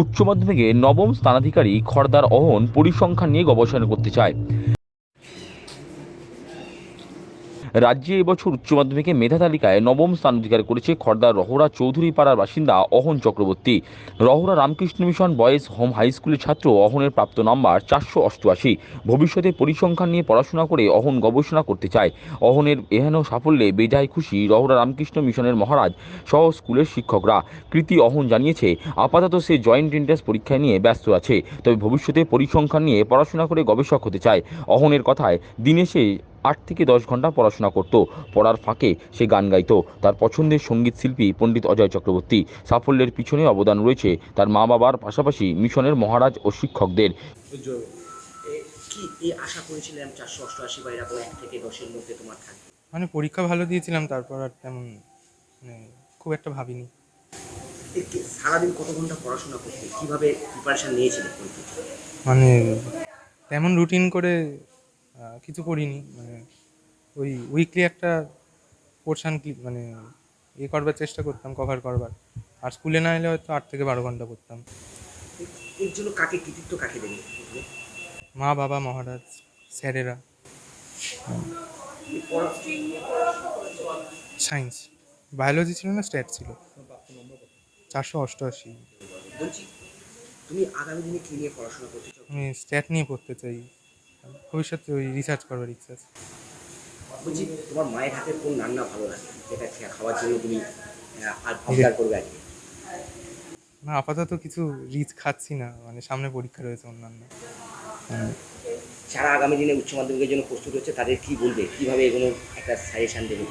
উচ্চ মাধ্যমিকে নবম স্থানাধিকারী খর্দার অহন পরিসংখ্যান নিয়ে গবেষণা করতে চায়। রাজ্যে এবছর উচ্চ মাধ্যমিকে মেধা তালিকায় নবম স্থান অধিকার করেছে খর্দার রহরা চৌধুরী পাড়ার বাসিন্দা Ahan Chakraborty. Rahara Ramakrishna mission boys home high স্কুলের ছাত্র অহনের প্রাপ্ত নাম্বার চারশো অষ্টআশি। ভবিষ্যতে পরিসংখ্যান নিয়ে পড়াশোনা করে অহন গবেষণা করতে চায়। অহনের এহেন সাফল্যে বেজায় খুশি রহরা রামকৃষ্ণ মিশনের মহারাজ সহ স্কুলের শিক্ষকরা। কৃতি অহন জানিয়েছে, আপাতত সে জয়েন্ট এন্ট্রান্স পরীক্ষায় নিয়ে ব্যস্ত আছে, তবে ভবিষ্যতে পরিসংখ্যান নিয়ে পড়াশোনা করে গবেষক হতে চায়। অহনের কথায় দিনে সে আট থেকে দশ ঘণ্টা পড়াশোনা করত। পড়ার ফাঁকে সে গান গাইত। তার পছন্দের সংগীত শিল্পী পণ্ডিত অজয় চক্রবর্তী। সাফল্যের পিছনে অবদান রয়েছে তার মা বাবার পাশাপাশি মিশনের মহারাজ ও শিক্ষকদের। মানে পরীক্ষা ভালো দিয়েছিলাম তারপর আর তেমন মানে খুব একটা ভাবিনি। সারাদিন কত ঘণ্টা পড়াশোনা করতে কীভাবে প্রিপারেশন নিয়েছিলে মানে তেমন রুটিন করে কিছু করিনি। মানে ওই উইকলি একটা পোর্শন মানে ইয়ে করবার চেষ্টা করতাম কভার করবার। আর স্কুলে না এলে হয়তো আট থেকে বারো ঘণ্টা করতাম। এর জন্য কাকে কৃতিত্ব কাকে দেবে মা বাবা মহারাজ স্যারেরা। সায়েন্স বায়োলজি ছিল না স্ট্যাট ছিল। চারশো অষ্টআশি। বলছি তুমি আগামী দিনে কি নিয়ে পড়াশোনা করতে চাও? আমি স্ট্যাট নিয়ে পড়তে চাই। ভবিষ্যতে ওই রিসার্চ করবার ইচ্ছা আছে। বলছি তোমার মায়ের হাতের কোন রান্না ভালো লাগে? যেটা খাওয়ার জন্য তুমি করবে আজকে? না আপাতত কিছু রিচ খাচ্ছি না। মানে সামনে পরীক্ষা রয়েছে অন্যান্য। যারা আগামী দিনে উচ্চ মাধ্যমিকের জন্য প্রস্তুত হচ্ছে তাদের কি বলবে? কীভাবে এগুলো একটা সাজেশন দেবে?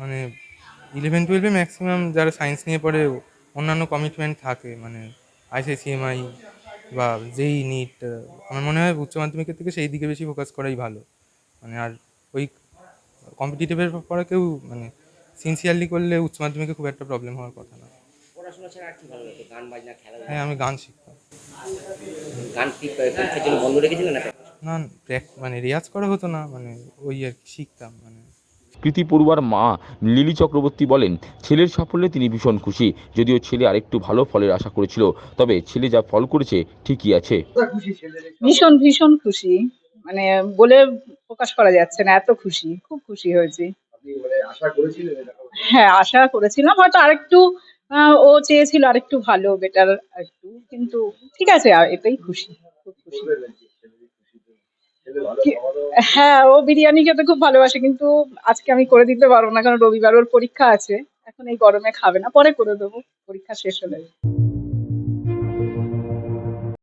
মানে ইলেভেন টুয়েলভে ম্যাক্সিমাম যারা সায়েন্স নিয়ে পড়ে অন্যান্য কমিটমেন্ট থাকে। মানে আইসিসিএমআই বা যেই নিট আমার মনে হয় উচ্চ মাধ্যমিকের থেকে সেই দিকে বেশি ফোকাস করাই ভালো। মানে আর ওই কম্পিটিটিভের পরে কেউ মানে সিনসিয়ারলি করলে উচ্চ মাধ্যমিকে খুব একটা প্রবলেম হওয়ার কথা না। পড়াশোনা ছাড়া আর কি ভালো লাগে? গান বাজনা খেলা হ্যাঁ আমি গান শিখতাম। গান কি পরীক্ষার জন্য বন্ধ রেখেছিলে না? না মানে রেয়াজ করা হতো না মানে ওই আর কি শিখতাম মানে কৃতি পড়ুয়ার মা লিলি চক্রবর্তী বলেন ছেলের সাফল্যে তিনি ভীষণ খুশি। যদিও ছেলে আরেকটু ভালো ফলের আশা করেছিল তবে ছেলে যা ফল করেছে ঠিকই আছে। ভীষণ ভীষণ খুশি। মানে বলে প্রকাশ করা যাচ্ছে না এত খুশি খুব খুশি হয়েছি। হ্যাঁ আশা করেছিলাম হয়তো আরেকটু আহ, ও চেয়েছিল আরেকটু ভালো বেটার একটু কিন্তু ঠিক আছে আর এটাই খুশি খুব খুশি। হ্যাঁ ও বিরিয়ানি খেতে খুব ভালোবাসে, কিন্তু আজকে আমি করে দিতে পারব না, কারণ রবিবার ওর পরীক্ষা আছে। এখন এই গরমে খাবে না, পরে করে দেবো, পরীক্ষা শেষ হলে।